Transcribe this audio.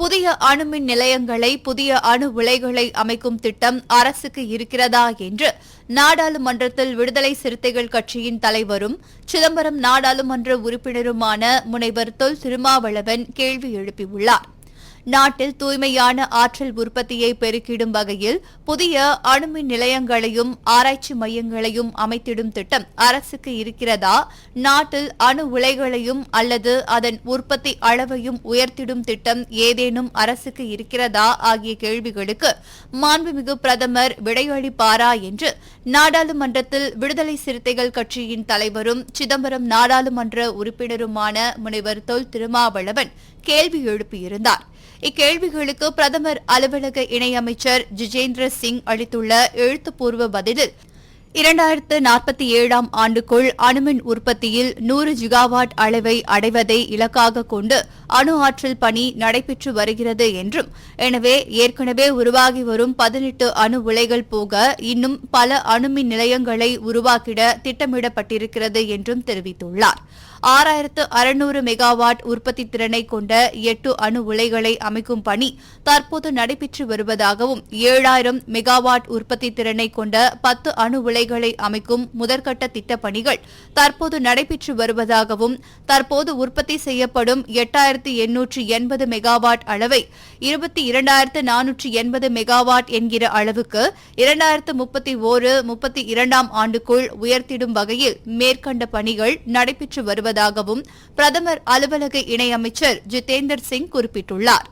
புதிய அணுமின் நிலையங்களை புதிய அணு உலைகளை அமைக்கும் திட்டம் அரசுக்கு இருக்கிறதா என்று நாடாளுமன்றத்தில் விடுதலை சிறுத்தைகள் கட்சியின் தலைவரும் சிதம்பரம் நாடாளுமன்ற உறுப்பினருமான முனைவர் தொல் திருமாவளவன் கேள்வி எழுப்பியுள்ளார். நாட்டில் தூய்மையான ஆற்றல் உற்பத்தியை பெருக்கிடும் வகையில் புதிய அணுமின் நிலையங்களையும் ஆராய்ச்சி மையங்களையும் அமைத்திடும் திட்டம் அரசுக்கு இருக்கிறதா? நாட்டில் அணு உலைகளையும் அல்லது அதன் உற்பத்தி அளவையும் உயர்த்திடும் திட்டம் ஏதேனும் அரசுக்கு இருக்கிறதா? ஆகிய கேள்விகளுக்கு மாண்புமிகு பிரதமர் விடையளிப்பாரா என்று நாடாளுமன்றத்தில் விடுதலை சிறுத்தைகள் கட்சியின் தலைவரும் சிதம்பரம் நாடாளுமன்ற உறுப்பினருமான முனைவர் தொல் திருமாவளவன் கேள்வி எழுப்பியிருந்தார். இக்கேள்விகளுக்கு பிரதமர் அலுவலக இணையமைச்சர் ஜிஜேந்திர சிங் அளித்துள்ள எழுத்துப்பூர்வ பதிலில் இரண்டாயிரத்து நாற்பத்தி ஏழாம் ஆண்டுக்குள் அணுமின் உற்பத்தியில் நூறு ஜிகாவாட் அளவை அடைவதை இலக்காக கொண்டு அணு ஆற்றல் பணி நடைபெற்று வருகிறது என்றும் எனவே ஏற்கனவே உருவாகி வரும் பதினெட்டு அணு உலைகள் போக இன்னும் பல அணுமின் நிலையங்களை உருவாக்கிட திட்டமிடப்பட்டிருக்கிறது என்றும் தெரிவித்துள்ளார். ஆறாயிரத்து அறுநூறு மெகாவாட் உற்பத்தி திறனை கொண்ட எட்டு அணு உலைகளை அமைக்கும் பணி தற்போது நடைபெற்று வருவதாகவும் ஏழாயிரம் மெகாவாட் உற்பத்தி திறனை கொண்ட பத்து அணு உலை உலைகளை அமைக்கும் முதற்கட்ட திட்டப்பணிகள் தற்போது நடைபெற்று வருவதாகவும் தற்போது உற்பத்தி செய்யப்படும் எட்டாயிரத்து எண்ணூற்று எண்பது மெகாவாட் அளவை இருபத்தி இரண்டாயிரத்து நானூற்று எண்பது மெகாவாட் என்கிற அளவுக்கு இரண்டாயிரத்து முப்பத்தி ஓரு முப்பத்தி இரண்டாம் ஆண்டுக்குள் உயர்த்திடும் வகையில் மேற்கண்ட பணிகள் நடைபெற்று வருவதாகவும் பிரதமர் அலுவலக இணையமைச்சர் ஜிதேந்தர் சிங் குறிப்பிட்டுள்ளாா்